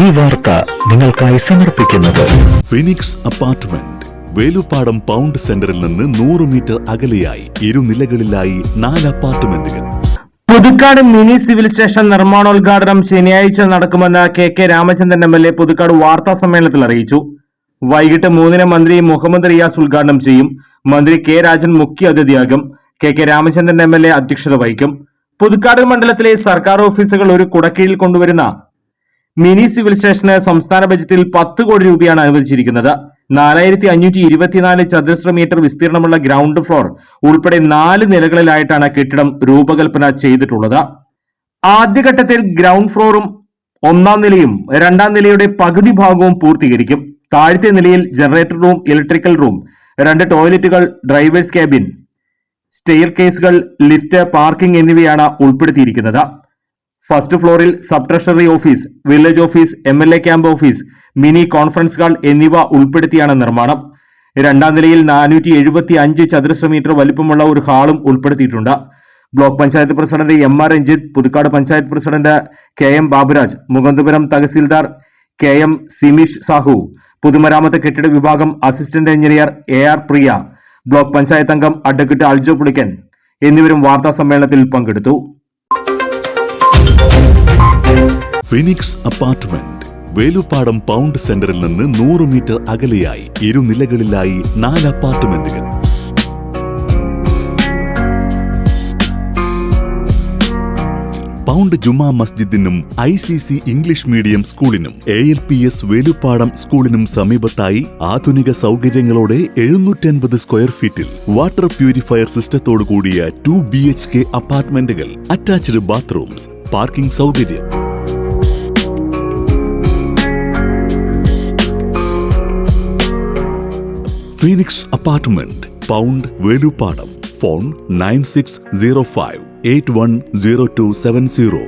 ഈ വാർത്ത നിങ്ങൾക്കായി സമർപ്പിക്കുന്നത്. ഫിനിക്സ് അപ്പാർട്ട്മെന്റ് വേലുപ്പാടം പൗണ്ട് സെന്ററിൽ നിന്ന് നൂറ് മീറ്റർ അകലെയായി ഇരുനിലകളിലായി നാല് അപ്പാർട്ട്മെന്റുകൾ പുതുക്കാട് മിനി സിവിൽ സ്റ്റേഷൻ നിർമ്മാണോദ്ഘാടനം ശനിയാഴ്ച നടക്കുമെന്ന് K K Ramachandran M L A Puthukkad വാർത്താ സമ്മേളനത്തിൽ അറിയിച്ചു. വൈകിട്ട് മൂന്നിന് മന്ത്രി മുഹമ്മദ് റിയാസ് ഉദ്ഘാടനം ചെയ്യും. മന്ത്രി കെ രാജൻ മുഖ്യ അതിഥിയാകും. K K Ramachandran M L A അധ്യക്ഷത വഹിക്കും. പുതുക്കാട് മണ്ഡലത്തിലെ സർക്കാർ ഓഫീസുകൾ ഒരു കുടക്കീഴിൽ കൊണ്ടുവരുന്ന മിനി സിവിൽ സ്റ്റേഷന് സംസ്ഥാന ബജറ്റിൽ പത്ത് കോടി രൂപയാണ് അനുവദിച്ചിരിക്കുന്നത്. നാലായിരത്തി അഞ്ഞൂറ്റി ഇരുപത്തിനാല് ചതുരശ്ര മീറ്റർ വിസ്തീർണമുള്ള ഗ്രൗണ്ട് ഫ്ലോർ ഉൾപ്പെടെ നാല് നിലകളിലായിട്ടാണ് കെട്ടിടം രൂപകൽപ്പന ചെയ്തിട്ടുള്ളത്. ആദ്യഘട്ടത്തിൽ ഗ്രൗണ്ട് ഫ്ലോറും ഒന്നാം നിലയും രണ്ടാം നിലയുടെ പകുതി ഭാഗവും പൂർത്തീകരിക്കും. താഴത്തെ നിലയിൽ ജനറേറ്റർ റൂം ഇലക്ട്രിക്കൽ റൂം രണ്ട് ടോയ്ലറ്റുകൾ ഡ്രൈവേഴ്സ് ക്യാബിൻ സ്റ്റെയർ കേസുകൾ ലിഫ്റ്റ് പാർക്കിംഗ് എന്നിവയാണ് ഉൾപ്പെടുത്തിയിരിക്കുന്നത്. ഫസ്റ്റ് ഫ്ലോറിൽ sub treasury office village office M L A camp office mini conference hall എന്നിവ ഉൾപ്പെടുത്തിയാണ് നിർമ്മാണം. രണ്ടാം നിലയിൽ നാനൂറ്റി എഴുപത്തി അഞ്ച് ചതുരശ്ര മീറ്റർ വലിപ്പമുള്ള ഒരു ഹാളും ഉൾപ്പെടുത്തിയിട്ടുണ്ട്. Block panchayat president M R Ranjith Puthukkad panchayat president K M Baburaj Mukundapuram tahsildar K M Simeesh Sahu പൊതുമരാമത്ത് കെട്ടിട വിഭാഗം assistant engineer A R Priya block panchayat അംഗം അഡ്വക്കേറ്റ് അൽജോ പുളിക്കൻ എന്നിവരും വാർത്താ സമ്മേളനത്തിൽ പങ്കെടുത്തു. ഫിനിക്സ് അപ്പാർട്ട്മെന്റ് വേലുപ്പാടം പൗണ്ട് സെന്ററിൽ നിന്ന് നൂറ് മീറ്റർ അകലെയായി ഇരുനിലകളിലായി നാല് അപ്പാർട്ട്മെന്റുകൾ pound Juma മസ്ജിദിനും I C C English medium സ്കൂളിനും A L P S Velupadam സ്കൂളിനും സമീപത്തായി ആധുനിക സൗകര്യങ്ങളോടെ എഴുന്നൂറ്റൻപത് സ്ക്വയർ ഫീറ്റിൽ വാട്ടർ പ്യൂരിഫയർ സിസ്റ്റത്തോടു കൂടിയ ടു ബി എച്ച് കെ അപ്പാർട്ട്മെന്റുകൾ അറ്റാച്ച്ഡ് ബാത്റൂംസ് പാർക്കിംഗ് സൗകര്യം. Phoenix apartment Pound Velupadam phone nine six zero five eight one zero two seven zero